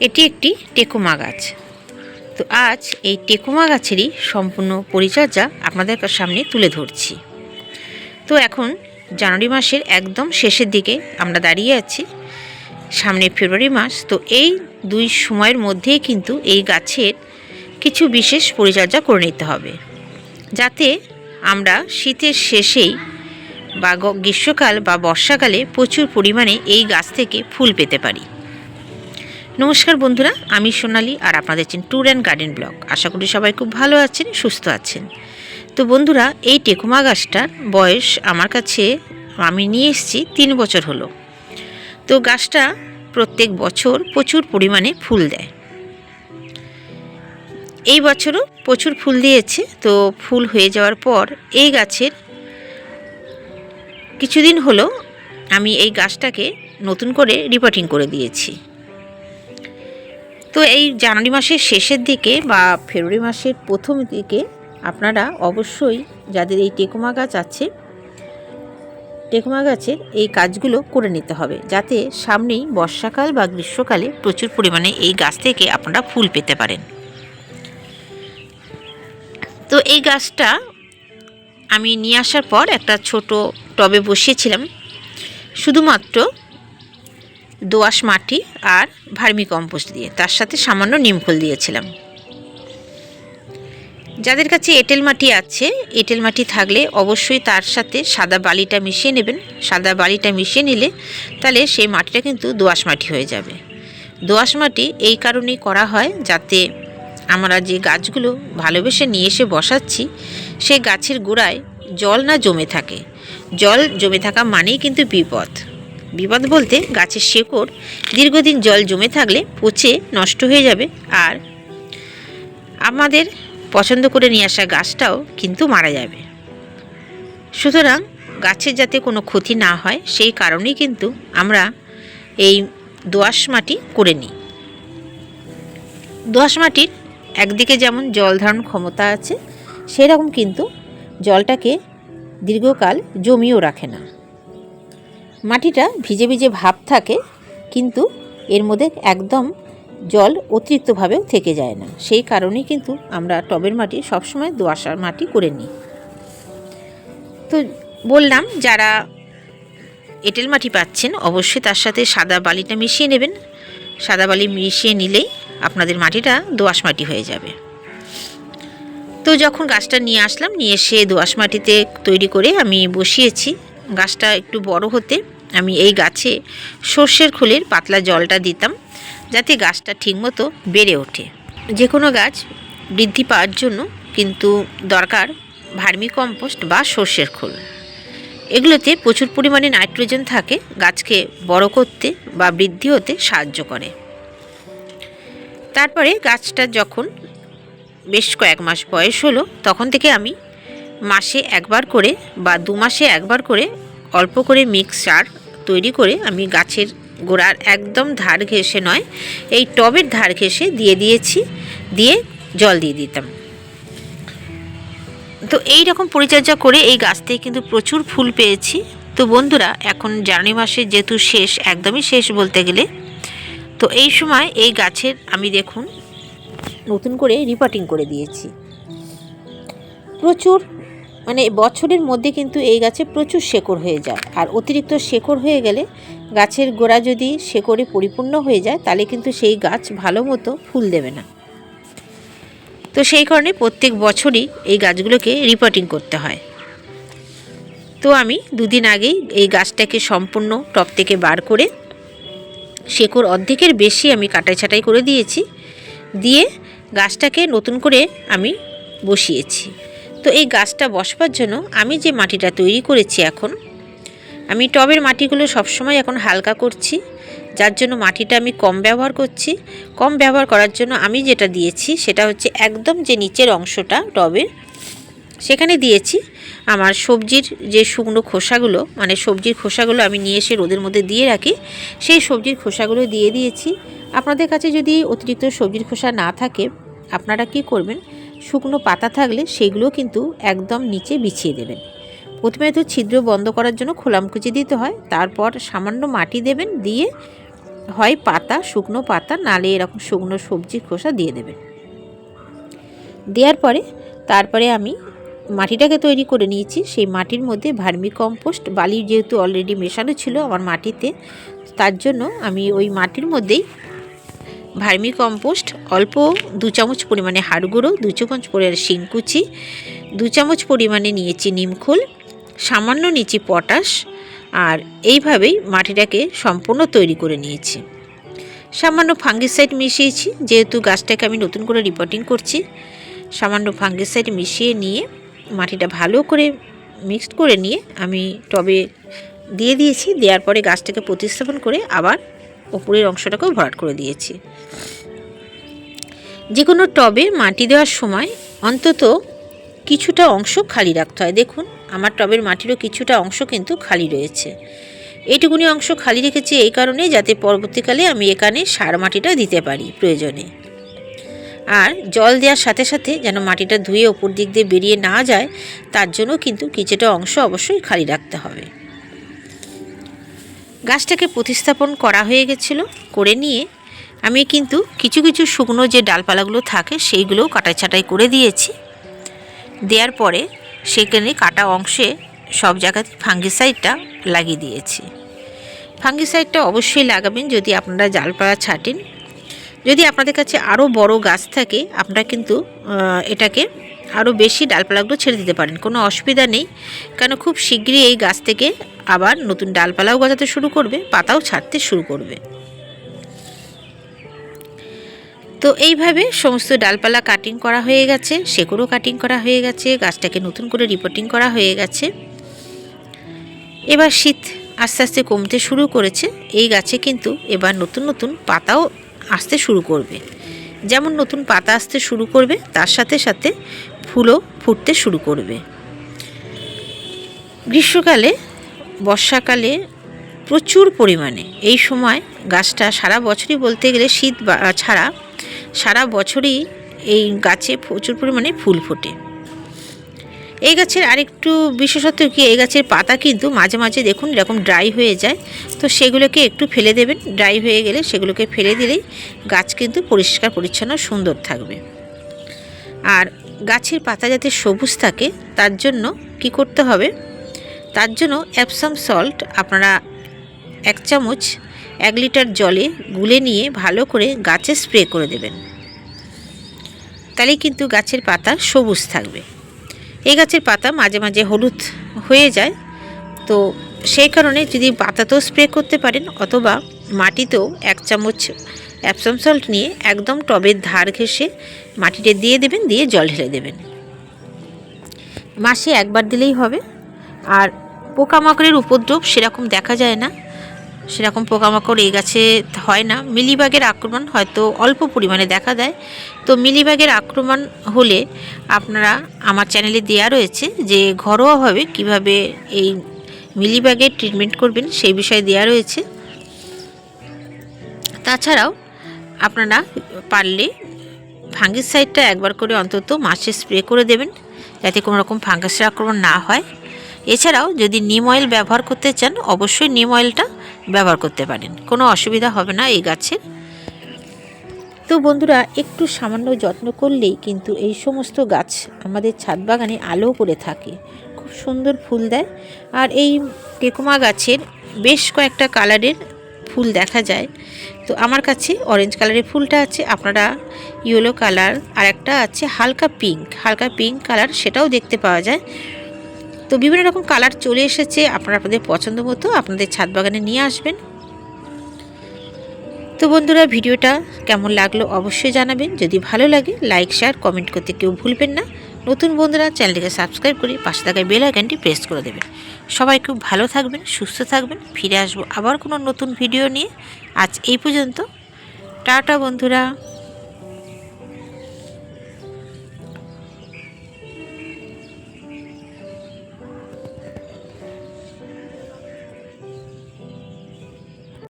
এটি একটি টেকুমা গাছ। তো আজ এই টেকুমা গাছেরই সম্পূর্ণ পরিচর্যা আপনাদের সামনে তুলে ধরছি। তো এখন জানুয়ারি মাসের একদম শেষের দিকে আমরা দাঁড়িয়ে আছি, সামনে ফেব্রুয়ারি মাস। তো এই দুই সময়ের মধ্যেই কিন্তু এই গাছের কিছু বিশেষ পরিচর্যা করে নিতে হবে। যাতে আমরা শীতের শেষেই বা গ্রীষ্মকাল বা বর্ষাকালে প্রচুর পরিমাণে এই গাছ থেকে ফুল পেতে পারি। নমস্কার বন্ধুরা, আমি সোনালি আর আপনাদের আছেন ট্যুর অ্যান্ড গার্ডেন ব্লগ আশা করি সবাই খুব ভালো আছেন, সুস্থ আছেন। তো বন্ধুরা, এই টেকুমা গাছটার বয়স আমার কাছে আমি নিয়ে এসেছি তিন বছর হলো। তো গাছটা প্রত্যেক বছর প্রচুর পরিমাণে ফুল দেয়। এই বছরও প্রচুর ফুল দিয়েছে। তো ফুল হয়ে যাওয়ার পর এই গাছের কিছুদিন হলো আমি এই গাছটাকে নতুন করে রিপোর্টিং করে দিয়েছি। তো এই জানুয়ারি মাসের শেষের দিকে বা ফেব্রুয়ারি মাসের প্রথম দিকে আপনারা অবশ্যই যাদের এই টেকুমা গাছ আছে, টেকুমা গাছের এই কাজগুলো করে নিতে হবে যাতে সামনেই বর্ষাকাল বা গ্রীষ্মকালে প্রচুর পরিমাণে এই গাছ থেকে আপনারা ফুল পেতে পারেন। তো এই গাছটা আমি নিয়ে আসার পর একটা ছোট টবে বসিয়েছিলাম। শুধুমাত্র দোআঁশ মাটি আর ভার্মি কম্পোস্ট দিয়ে। তার সাথে সামান্য নিমখোল দিয়েছিলাম। যাদের কাছে এঁটেল মাটি আছে, এঁটেল মাটি থাকলে অবশ্যই তার সাথে সাদা বালিটা মিশিয়ে নেবেন। সাদা বালিটা মিশিয়ে নিলে তাহলে সেই মাটিটা কিন্তু দোআঁশ মাটি হয়ে যাবে। দোআঁশ মাটি এই কারণেই করা হয় যাতে আমরা যে গাছগুলো ভালোবেসে নিয়ে এসে বসাচ্ছি সেই গাছের গোড়ায় জল না জমে থাকে। জল জমে থাকা মানেই কিন্তু বিপদ। বিপদ বলতে গাছের শেকড় দীর্ঘদিন জল জমে থাকলে পচে নষ্ট হয়ে যাবে আর আমাদের পছন্দ করে নিয়ে আসা গাছটাও কিন্তু মারা যাবে। সুতরাং গাছের যাতে কোনো ক্ষতি না হয়, সেই কারণেই কিন্তু আমরা এই দোআঁশ মাটি করে নিই। দোআঁশ মাটির একদিকে যেমন জল ধারণ ক্ষমতা আছে, সেরকম কিন্তু জলটাকে দীর্ঘকাল জমিয়েও রাখে না। মাটিটা ভিজে ভিজে ভাব থাকে, কিন্তু এর মধ্যে একদম জল অতিরিক্তভাবেও থেকে যায় না। সেই কারণেই কিন্তু আমরা টবের মাটি সবসময় দোআঁশার মাটি করে নিই। তো বললাম, যারা এঁটেল মাটি পাচ্ছেন, অবশ্যই তার সাথে সাদা বালিটা মিশিয়ে নেবেন। সাদা বালি মিশিয়ে নিলেই আপনাদের মাটিটা দোআঁশ মাটি হয়ে যাবে। তো যখন গাছটা নিয়ে আসলাম, নিয়ে এসে দোআঁশ মাটিতে তৈরি করে আমি বসিয়েছি। গাছটা একটু বড় হতে আমি এই গাছে সর্ষের খোলের পাতলা জলটা দিতাম যাতে গাছটা ঠিকমতো বেড়ে ওঠে। যে কোনো গাছ বৃদ্ধি পাওয়ার জন্য কিন্তু দরকার ভার্মি কম্পোস্ট বা সর্ষের খোল। এগুলোতে প্রচুর পরিমাণে নাইট্রোজেন থাকে, গাছকে বড় করতে বা বৃদ্ধি হতে সাহায্য করে। তারপরে গাছটা যখন বেশ কয়েক মাস বয়স হলো, তখন থেকে আমি মাসে একবার করে বা দু মাসে একবার করে অল্প করে মিক্স সার তৈরি করে আমি গাছের গোড়ার একদম ধার ঘেঁষে নয়, এই টবের ধার ঘেঁষে দিয়ে দিয়েছি, দিয়ে জল দিয়ে দিতাম। তো এই রকম পরিচর্যা করে এই গাছ থেকে কিন্তু প্রচুর ফুল পেয়েছি। তো বন্ধুরা, এখন জানুয়ারি মাসের যেহেতু শেষ, একদমই শেষ বলতে গেলে, তো এই সময় এই গাছের আমি দেখুন, নতুন করে রিপোর্টিং করে দিয়েছি। প্রচুর মানে বছরের মধ্যে কিন্তু এই গাছে প্রচুর শেকড় হয়ে যায়। আর অতিরিক্ত শেকড় হয়ে গেলে গাছের গোড়া যদি শেকড়ে পরিপূর্ণ হয়ে যায়, তাহলে কিন্তু সেই গাছ ভালো মতো ফুল দেবে না। তো সেই কারণে প্রত্যেক বছরই এই গাছগুলোকে রিপোর্টিং করতে হয়। তো আমি দুদিন আগেই এই গাছটাকে সম্পূর্ণ টপ থেকে বার করে শেকড় অর্ধেকের বেশি আমি কাটাই ছাটাই করে দিয়েছি। দিয়ে গাছটাকে নতুন করে আমি বসিয়েছি। তো এই গাছটা বসবার জন্য আমি যে মাটিটা তৈরি করেছি এখন, আমি টবের মাটিগুলো সবসময় এখন হালকা করছি, যার জন্য মাটিটা আমি কম ব্যবহার করছি। কম ব্যবহার করার জন্য আমি যেটা দিয়েছি সেটা হচ্ছে একদম যে নিচের অংশটা টবের, সেখানে দিয়েছি আমার সবজির যে শুকনো খোসাগুলো মানে সবজির খোসাগুলো আমি নিয়ে এসে রোদের মধ্যে দিয়ে রাখি, সেই সবজির খোসাগুলো দিয়ে দিয়েছি। আপনাদের কাছে যদি অতিরিক্ত সবজির খোসা না থাকে, আপনারা কি করবেন? শুকনো পাতা থাকলে সেগুলো কিন্তু একদম নিচে বিছিয়ে দেবেন। প্রথমে তো ছিদ্র বন্ধ করার জন্য খোলামকুচি দিতে হয়, তারপর সামান্য মাটি দেবেন, দিয়ে হয় পাতা, শুকনো পাতা, নালে এরকম শুকনো সবজি খোসা দিয়ে দেবেন। দেওয়ার পরে তারপরে আমি মাটিটাকে তৈরি করে নিয়েছি, সেই মাটির মধ্যে ভার্মি কম্পোস্ট বালি যেহেতু অলরেডি মেশানো ছিল আমার মাটিতে, তার জন্য আমি ওই মাটির মধ্যেই ভার্মি কম্পোস্ট, অল্প দু চামচ পরিমাণে হাড় গুঁড়ো, দু চামচ পরিমাণে শিংকুচি দু চামচ পরিমাণে নিয়েছি নিমখোল সামান্য নিয়েছি পটাশ আর এইভাবেই মাটিটাকে সম্পূর্ণ তৈরি করে নিয়েছি। সামান্য ফাঙ্গিসাইড মিশিয়েছি, যেহেতু গাছটাকে আমি নতুন করে রিপোর্টিং করছি, সামান্য ফাঙ্গিসাইড মিশিয়ে নিয়ে মাটিটা ভালো করে মিক্সড করে নিয়ে আমি টবে দিয়ে দিয়েছি, দেওয়ার পরে গাছটাকে প্রতিস্থাপন করে আবার ওপরের অংশটাকেও ভরাট করে দিয়েছি। যে কোনো টবে মাটি দেওয়ার সময় অন্তত কিছুটা অংশ খালি রাখতে হয়। দেখুন, আমার টবের মাটিরও কিছুটা অংশ কিন্তু খালি রয়েছে। এইটুকুনি অংশ খালি রেখেছি এই কারণে যাতে পরবর্তীকালে আমি এখানে সার মাটিটা দিতে পারি প্রয়োজনে। আর জল দেওয়ার সাথে সাথে যেন মাটিটা ধুয়ে ওপর দিক দিয়ে বেরিয়ে না যায়, তার জন্য কিন্তু কিছুটা অংশ অবশ্যই খালি রাখতে হবে। গাছটাকে প্রতিস্থাপন করা হয়ে গেছিল, করে নিয়ে আমি কিন্তু কিছু কিছু শুকনো যে ডালপালাগুলো থাকে সেইগুলোও কাটাই ছাটাই করে দিয়েছি। দেওয়ার পরে সেখানে কাটা অংশে সব জায়গাতে ফাঙ্গিসাইডটা লাগিয়ে দিয়েছি। ফাঙ্গিসাইডটা অবশ্যই লাগাবেন যদি আপনারা ডালপালা ছাটেন। যদি আপনাদের কাছে আরও বড় গাছ থাকে, আপনারা কিন্তু এটাকে আরও বেশি ডালপালাগুলো ছেড়ে দিতে পারেন, কোনো অসুবিধা নেই। কেন খুব শীঘ্রই এই গাছ থেকে আবার নতুন ডালপালাও গজাতে শুরু করবে, পাতাও ছাড়তে শুরু করবে। তো এইভাবে সমস্ত ডালপালা কাটিং করা হয়ে গেছে, শেকড়ও কাটিং করা হয়ে গেছে, গাছটাকে নতুন করে রিপোর্টিং করা হয়ে গেছে। এবার শীত আস্তে আস্তে কমতে শুরু করেছে, এই গাছে কিন্তু এবার নতুন নতুন পাতাও আসতে শুরু করবে। যেমন নতুন পাতা আসতে শুরু করবে, তার সাথে সাথে ফুলও ফুটতে শুরু করবে। গ্রীষ্মকালে বর্ষাকালে প্রচুর পরিমাণে। এই সময় গাছটা সারা বছরই বলতে গেলে শীত ছাড়া সারা বছরই এই গাছে প্রচুর পরিমাণে ফুল ফোটে। এই গাছের আরেকটু বিশেষত্ব কি? এই গাছের পাতা কিন্তু মাঝে মাঝে দেখুন এরকম ড্রাই হয়ে যায়। তো সেগুলোকে একটু ফেলে দেবেন। ড্রাই হয়ে গেলে সেগুলোকে ফেলে দিলেই গাছ কিন্তু পরিষ্কার, পরিচ্ছন্ন, সুন্দর থাকবে। আর গাছের পাতা যাতে সবুজ থাকে, তার জন্য কি করতে হবে? তার জন্য অ্যাপসাম সল্ট আপনারা এক চামচ, এক লিটার জলে গুলে নিয়ে ভালো করে গাছে স্প্রে করে দেবেন। তাহলে কিন্তু গাছের পাতা সবুজ থাকবে। এই গাছের পাতা মাঝে মাঝে হলুদ হয়ে যায়। তো সেই কারণে যদি পাতাতেও স্প্রে করতে পারেন অথবা মাটিতেও এক চামচ অ্যাপসাম সল্ট নিয়ে একদম টবের ধার ঘেসে মাটিতে দিয়ে দেবেন, দিয়ে জল ঢেলে দেবেন। মাসে একবার দিলেই হবে। আর পোকামাকড়ের উপদ্রব সেরকম দেখা যায় না। সেরকম পোকামাকড় এই গাছে হয় না। মিলিবাগের আক্রমণ হয়তো অল্প পরিমাণে দেখা দেয়। তো মিলিবাগের আক্রমণ হলে আপনারা আমার চ্যানেলে দেওয়া রয়েছে যে ঘরোয়াভাবে কীভাবে এই মিলিবাগের ট্রিটমেন্ট করবেন সেই বিষয়ে দেওয়া রয়েছে। তাছাড়াও আপনারা পারলে ফাঙ্গিসাইডটা একবার করে অন্তত মাসে স্প্রে করে দেবেন। যাতে কোনো রকম ফাঙ্গাসের আক্রমণ না হয়। এছাড়াও যদি নিম অয়েল ব্যবহার করতে চান, অবশ্যই নিম অয়েলটা ব্যবহার করতে পারেন। কোনো অসুবিধা হবে না এই গাছের। তো বন্ধুরা, একটু সামান্য যত্ন করলেই কিন্তু এই সমস্ত গাছ আমাদের ছাদ বাগানে আলো করে থাকে। খুব সুন্দর ফুল দেয়। আর এই টেকুমা গাছের বেশ কয়েকটা কালারের ফুল দেখা যায়। তো আমার কাছে অরেঞ্জ কালারের ফুলটা আছে, আপনারা ইয়েলো কালার আর একটা আছে, হালকা পিঙ্ক হালকা পিঙ্ক কালার সেটাও দেখতে পাওয়া যায়। তো বিভিন্ন রকম কালার চলে এসেছে, আপনারা আপনাদের পছন্দ মতো আপনাদের ছাদ বাগানে নিয়ে আসবেন। তো বন্ধুরা, ভিডিওটা কেমন লাগল অবশ্যই জানাবেন। যদি ভালো লাগে লাইক শেয়ার কমেন্ট করতে কেউ ভুলবেন না। নতুন বন্ধুরা, চ্যানেলটিকে সাবস্ক্রাইব করে পাশে থাকা বেল আইকনটি প্রেস করে দেবেন। সবাই খুব ভালো থাকবেন, সুস্থ থাকবেন। ফিরে আসব আবার কোনো নতুন ভিডিও নিয়ে। আজ এই পর্যন্ত। টাটা বন্ধুরা।